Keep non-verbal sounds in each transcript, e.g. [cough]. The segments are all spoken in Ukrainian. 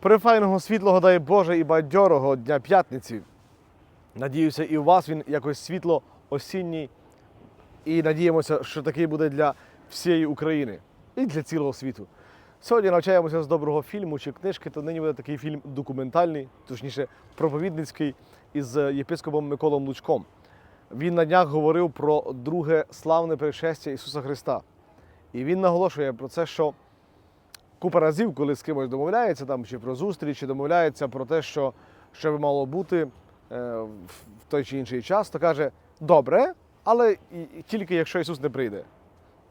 Прифайного світлого дай Боже і бадьорого дня п'ятниці. Надіюся, і у вас він якось світло осінній. І надіємося, що такий буде для всієї України і для цілого світу. Сьогодні навчаємося з доброго фільму чи книжки, то нині буде такий фільм документальний, точніше, проповідницький із єпископом Миколом Лучком. Він на днях говорив про друге славне пришестя Ісуса Христа. І він наголошує про це, що купа разів, коли з кимось домовляється, там, чи про зустріч, чи домовляється про те, що, що би мало бути е, в той чи інший час, то каже, добре, але тільки якщо Ісус не прийде.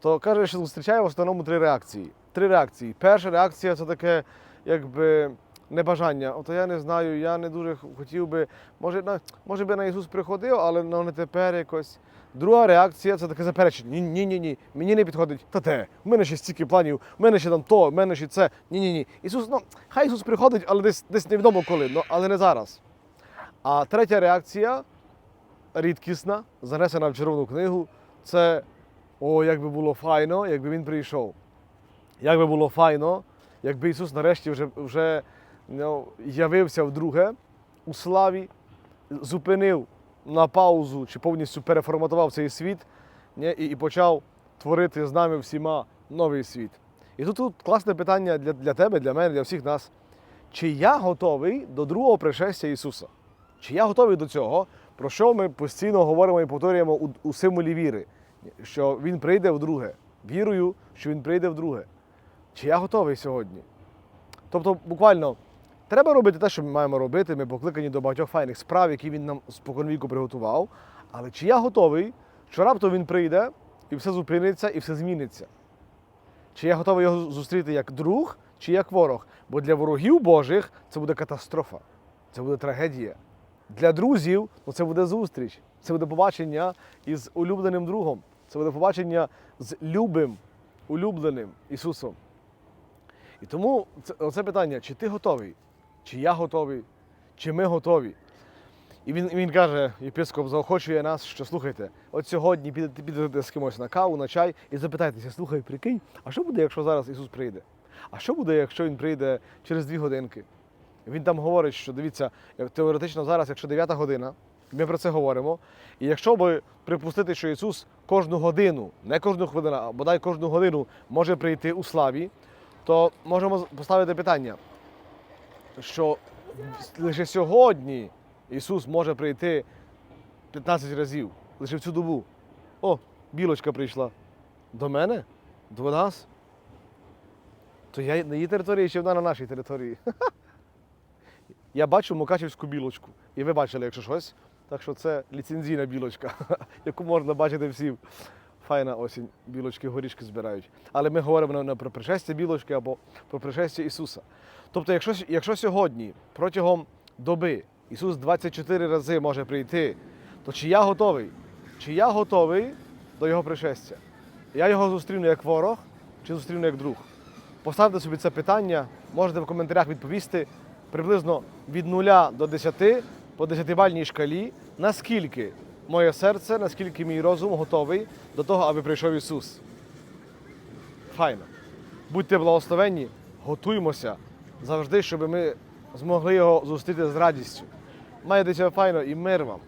То каже, що зустрічає в основному три реакції. Три реакції. Перша реакція це таке, якби. Небажання, ото я не знаю, я не дуже хотів би, може, на, може би на Ісус приходив, але ну, не тепер якось. Друга реакція це таке заперечення. Ні, ні, ні, ні, мені не підходить. Та те, в мене ще стільки планів, в мене ще там то, в мене ще це. Ні, ні, ні. Ісус, ну, хай Ісус приходить, але десь десь невідомо коли, ну, але не зараз. А третя реакція рідкісна, занесена в червону книгу, це о, як би було файно, якби він прийшов. Як би було файно, якби Ісус нарешті вже, вже ну, явився вдруге у славі, зупинив на паузу чи повністю переформатував цей світ і, і почав творити з нами всіма новий світ. І тут, тут класне питання для, для тебе, для мене, для всіх нас. Чи я готовий до другого пришестя Ісуса? Чи я готовий до цього, про що ми постійно говоримо і повторюємо у, у символі віри? Що Він прийде вдруге. Вірую, що Він прийде вдруге. Чи я готовий сьогодні? Тобто, буквально, треба робити те, що ми маємо робити. Ми покликані до багатьох файних справ, які він нам споконвіку приготував. Але чи я готовий, що раптом він прийде і все зупиниться, і все зміниться? Чи я готовий його зустріти як друг, чи як ворог? Бо для ворогів Божих це буде катастрофа, це буде трагедія. Для друзів ну, це буде зустріч, це буде побачення із улюбленим другом, це буде побачення з любим, улюбленим Ісусом. І тому це, оце питання, чи ти готовий, чи я готовий, чи ми готові. І він, він каже, єпископ заохочує нас, що слухайте, от сьогодні підете, підете з кимось на каву, на чай і запитайтеся, слухай, прикинь, а що буде, якщо зараз Ісус прийде? А що буде, якщо Він прийде через дві годинки? Він там говорить, що дивіться, як теоретично зараз, якщо 9 година, ми про це говоримо. І якщо би припустити, що Ісус кожну годину, не кожну хвилину, а бодай кожну годину може прийти у славі, то можемо поставити питання, що лише сьогодні Ісус може прийти 15 разів, лише в цю добу. О, білочка прийшла. До мене? До нас? То я на її території чи вона на нашій території? [laughs] Я бачу Мукачівську білочку. І ви бачили, якщо щось. Так що це ліцензійна білочка, [laughs] яку можна бачити всім. Файна осінь, білочки горішки збирають. Але ми говоримо не про пришестя білочки або про пришестя Ісуса. Тобто, якщо, якщо сьогодні протягом доби Ісус 24 рази може прийти, то чи я готовий? Чи я готовий до Його пришестя? Я його зустріну як ворог чи зустріну як друг? Поставте собі це питання, можете в коментарях відповісти приблизно від 0 до 10 по 10-бальній шкалі, наскільки моє серце, наскільки мій розум готовий до того, аби прийшов Ісус. Файно. Будьте благословенні, готуймося завжди, щоб ми змогли його зустріти з радістю. Маєте файно і мир вам.